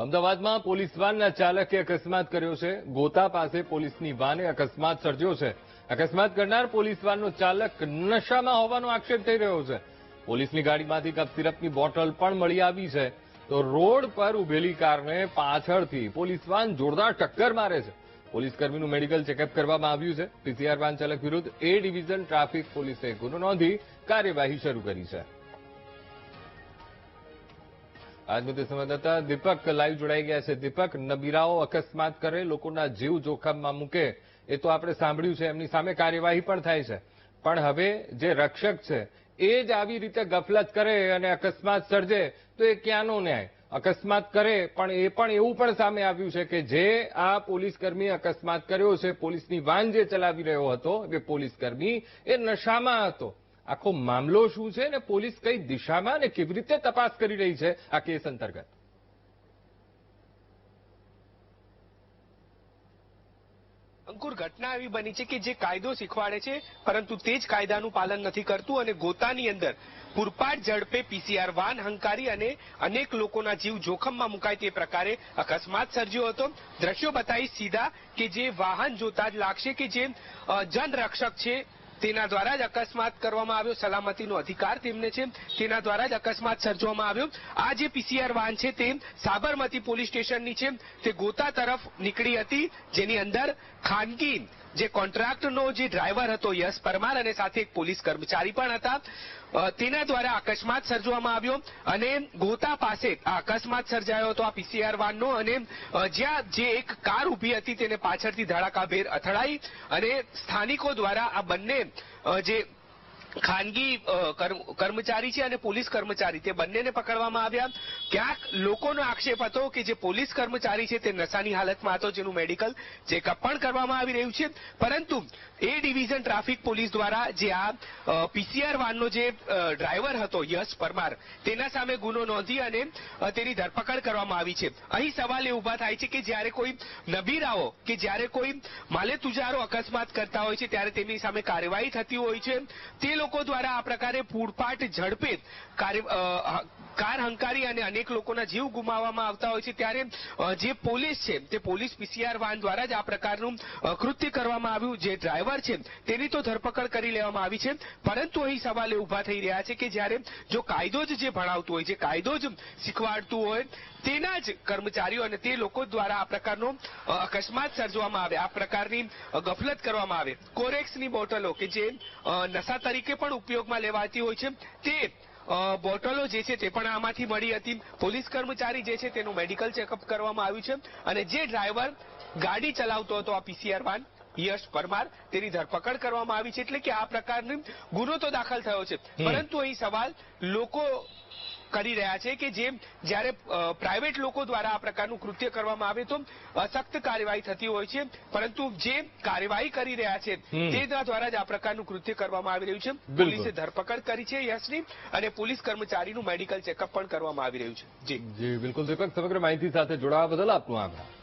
અમદાવાદમાં પોલીસ વાનના ચાલકે અકસ્માત કર્યો છે. ગોતા પાસે પોલીસની વાને અકસ્માત સર્જ્યો છે. અકસ્માત કરનાર પોલીસ વાનનો ચાલક નશામાં હોવાનો આક્ષેપ થઈ રહ્યો છે. પોલીસની ગાડીમાંથી કપ સિરપની બોટલ પણ મળી આવી છે. તો રોડ પર ઉભેલી કારને પાછળથી પોલીસ વાન જોરદાર ટક્કર મારે છે. પોલીસ કર્મીનું મેડિકલ ચેકઅપ કરવામાં આવ્યું છે. પીસીઆર વાન ચાલક વિરુદ્ધ એ ડિવિઝન ટ્રાફિક પોલીસે ગુનો નોંધી કાર્યવાહી શરૂ કરી છે. આજ મુદ્દે સંવાદદાતા દીપક લાઈવ જોડાઈ ગયા છે. દીપક, નબીરાઓ અકસ્માત કરે, લોકોના જીવ જોખમમાં મૂકે, એ તો આપણે સાંભળ્યું છે. એમની સામે કાર્યવાહી પણ થાય છે. પણ હવે જે રક્ષક છે, એ જ આવી રીતે ગફલત કરે અને અકસ્માત સર્જે, તો એ ક્યાંનો ન્યાય? અકસ્માત કરે, પણ એ પણ એવું પણ સામે આવ્યું છે કે જે આ પોલીસકર્મીએ અકસ્માત કર્યો છે, પોલીસની વાન જે ચલાવી રહ્યો હતો, એ પોલીસ કર્મી એ નશામાં હતો. આખો મામલો શું છે ને પોલીસ કઈ દિશામાં ને કેવી રીતે તપાસ કરી રહી છે આ કેસ અંતર્ગત? અંકુર, ઘટના એવી બની છે કે જે કાયદો શીખવાડે છે, પરંતુ તે જ કાયદાનું પાલન નથી કરતું અને ગોતાની અંદર પૂરપાટ ઝડપે પીસીઆર વાન હંકારી અને અનેક લોકોના જીવ જોખમમાં મુકાય તે પ્રકારે અકસ્માત સર્જ્યો હતો. દ્રશ્યો બતાવી સીધા કે જે વાહન જોતા જ લાગશે કે જે જનરક્ષક છે તેના દ્વારા જ અકસ્માત કરવામાં આવ્યો. સલામતીનો અધિકાર તેમને છે. તેના દ્વારા જ અકસ્માત સર્જવામાં આવ્યો. આ જે પીસીઆર વાન છે તે સાબરમતી પોલીસ સ્ટેશનની છે. તે ગોતા તરફ નીકળી હતી. જેની અંદર ખાનગી જે કોન્ટ્રાક્ટનો જે ડ્રાઈવર હતો યશ પરમાર અને સાથે એક પોલીસ કર્મચારી પણ હતા તેના દ્વારા અકસ્માત સર્જવામાં આવ્યો અને ગોતા પાસે આ અકસ્માત સર્જાયો હતો, આ પીસીઆર વાનનો અને જ્યાં જે એક કાર ઊભી હતી તેને પાછળથી ધડાકાભેર અથડાઈ અને સ્થાનિકો દ્વારા આ બંને જે ખાનગી કર્મચારી છે અને પોલીસ કર્મચારી. તે બંનેને પકડવામાં આવ્યા. ક્યાંક લોકોનો આક્ષેપ હતો કે જે પોલીસ કર્મચારી છે તે નશાની હાલતમાં હતો, જેનું મેડિકલ ચેકઅપ પણ કરવામાં આવી રહ્યું છે. પરંતુ એ ડિવિઝન ટ્રાફિક પોલીસ દ્વારા જે આ પીસીઆર વાનનો જે ડ્રાઈવર હતો, યશ પરમાર, તેના સામે ગુનો નોંધી અને તેની ધરપકડ કરવામાં આવી છે. અહીં સવાલ એ ઊભા થાય છે કે જ્યારે કોઈ નબીરાઓ કે જ્યારે કોઈ માલે તુજારો અકસ્માત કરતા હોય છે, ત્યારે તેમની સામે કાર્યવાહી થતી હોય છે. તે લોકો દ્વારા આ પ્રકારે પૂરપાટ ઝડપે કાર્ય કાર હંકારી અને અનેક લોકોના જીવ ગુમાવવામાં આવતા હોય છે. ત્યારે જે પોલીસ છે, તે પોલીસ પીસીઆર વાન દ્વારા જ આ પ્રકારનું કૃત્ય કરવામાં આવ્યું. જે ડ્રાઈવર છે, તેની તો ધરપકડ કરી લેવામાં આવી છે. પરંતુ અહીં સવાલ ઊભા થઈ રહ્યા છે કે જ્યારે જો કાયદો જ જે ભણાવતું હોય, જે કાયદો જ શીખવાડતું હોય, તેના જ કર્મચારીઓ અને તે લોકો દ્વારા આ પ્રકારનો અકસ્માત સર્જવામાં આવે, આ પ્રકારની ગફલત કરવામાં આવે. કોરેક્સની બોટલો કે જે નશા તરીકે પણ ઉપયોગમાં લેવાતી હોય છે, તે બોટલો જે છે તે પણ આમાંથી મળી હતી. પોલીસ કર્મચારી જે છે તેનું મેડિકલ ચેકઅપ કરવામાં આવ્યું છે અને જે ડ્રાઈવર ગાડી ચલાવતો હતો આ પીસીઆર વાન યશ પરમાર તેની ધરપકડ કરવામાં આવી છે. એટલે કે આ પ્રકારની ગુનો તો દાખલ થયો છે. પરંતુ અહીં સવાલ લોકો કરી રહ્યા છે કે જે જ્યારે પ્રાઇવેટ લોકો દ્વારા આ પ્રકારનું કૃત્ય કરવામાં આવે તો સખ્ત કાર્યવાહી થતી હોય છે. પરંતુ જે કાર્યવાહી કરી રહ્યા છે. તે દ્વારા જ આ પ્રકારનું કૃત્ય કરવામાં આવી રહ્યું છે. પોલીસે ધરપકડ કરી છે યશની અને પોલીસ કર્મચારીનું મેડિકલ ચેકઅપ પણ કરવામાં આવી રહ્યું છે. જી. જી બિલકુલ. દીપક સમગ્ર માહિતી સાથે જોડાવા બદલ આપનો આભાર.